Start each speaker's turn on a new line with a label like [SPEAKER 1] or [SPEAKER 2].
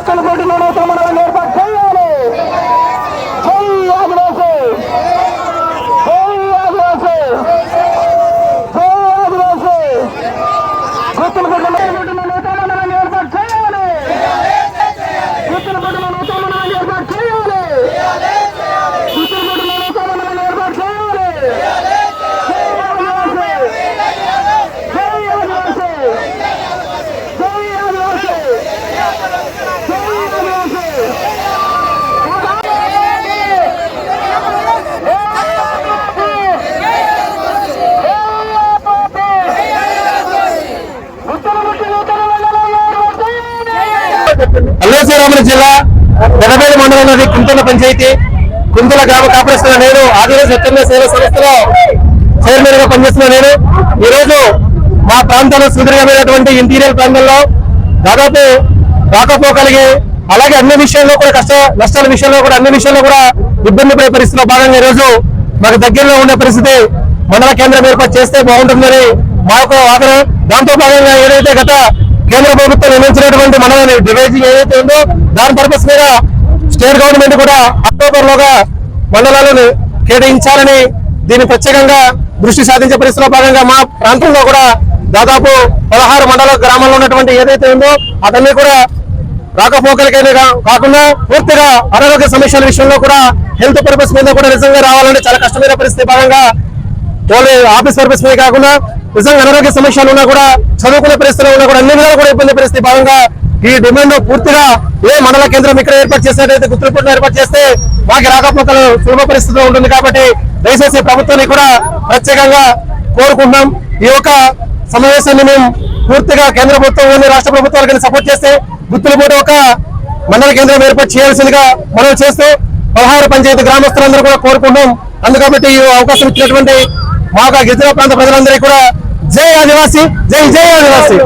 [SPEAKER 1] ಮಕ್ಕಳು ನೋಡೋ ಏರ್ಪಾಡು
[SPEAKER 2] అల్లూరు జిల్లా పెదపేట మండలంలోని కుంతల పంచాయతీ కుంతల గ్రామ కాపరేషన్ నేను ఆదివాసీ స్వచ్ఛంద సేవ సంస్థలో చైర్మన్గా పనిచేస్తున్న నేను. ఈ రోజు మా ప్రాంతంలో సుదీర్ఘమైనటువంటి ఇంటీరియర్ ప్రాంతంలో దాదాపు రాకపోకలిగి అలాగే అన్ని విషయాల్లో కూడా కష్ట నష్టాల విషయంలో కూడా అన్ని విషయాల్లో కూడా ఇబ్బంది పడే పరిస్థితిలో భాగంగా ఈ రోజు మాకు దగ్గరలో ఉండే పరిస్థితి మండల కేంద్రం ఏర్పాటు చేస్తే బాగుంటుందని మా యొక్క వాదన దాంతో భాగంగా ఏదైతే గత కేంద్ర ప్రభుత్వం నిర్మించినటువంటి మనల్ని డివైజింగ్ ఏదైతే ఉందో దాని పర్పస్ మీద స్టేట్ గవర్నమెంట్ కూడా అక్టోబర్ లోగా మండలాలను కేటాయించాలని దీన్ని ప్రత్యేకంగా దృష్టి సాధించే పరిస్థితిలో భాగంగా మా ప్రాంతంలో కూడా దాదాపు పదహారు మండల గ్రామాల్లో ఉన్నటువంటి ఏదైతే ఉందో అతన్ని కూడా రాకపోకలకైనా కాకుండా పూర్తిగా అనారోగ్య సమస్యల విషయంలో కూడా హెల్త్ పర్పస్ మీద కూడా నిజంగా రావాలంటే చాలా కష్టమైన పరిస్థితి భాగంగా ఓన్లీ ఆఫీస్ పర్పస్ మీద కాకుండా నిజంగా అనారోగ్య సమస్యలు ఉన్నా కూడా చదువుకునే పరిస్థితుల్లో ఉన్నా కూడా అన్ని విధాలు కూడా ఇబ్బంది పరిస్థితి భాగంగా ఈ డిమాండ్ పూర్తిగా ఏ మండల కేంద్రం ఇక్కడ ఏర్పాటు చేసినట్టయితే గుర్తుపట్టిన ఏర్పాటు చేస్తే మాకు రాకపోకలు సులభ పరిస్థితిలో ఉంటుంది కాబట్టి దయచేసి ప్రభుత్వాన్ని కూడా ప్రత్యేకంగా కోరుకుంటున్నాం. ఈ యొక్క సమావేశాన్ని మేము పూర్తిగా కేంద్ర ప్రభుత్వం రాష్ట్ర ప్రభుత్వాలకు సపోర్ట్ చేస్తే గుర్తులపూట ఒక మండల కేంద్రం ఏర్పాటు చేయాల్సిందిగా మనం చేస్తూ పదహారు పంచాయతీ గ్రామస్తులందరూ కూడా కోరుకుంటున్నాం. అందుకబట్టి ఈ అవకాశం ఇచ్చినటువంటి మాకు గిరిజన ప్రాంత ప్రజలందరికీ కూడా జై ఆదివాసి జై జై ఆదివాసి.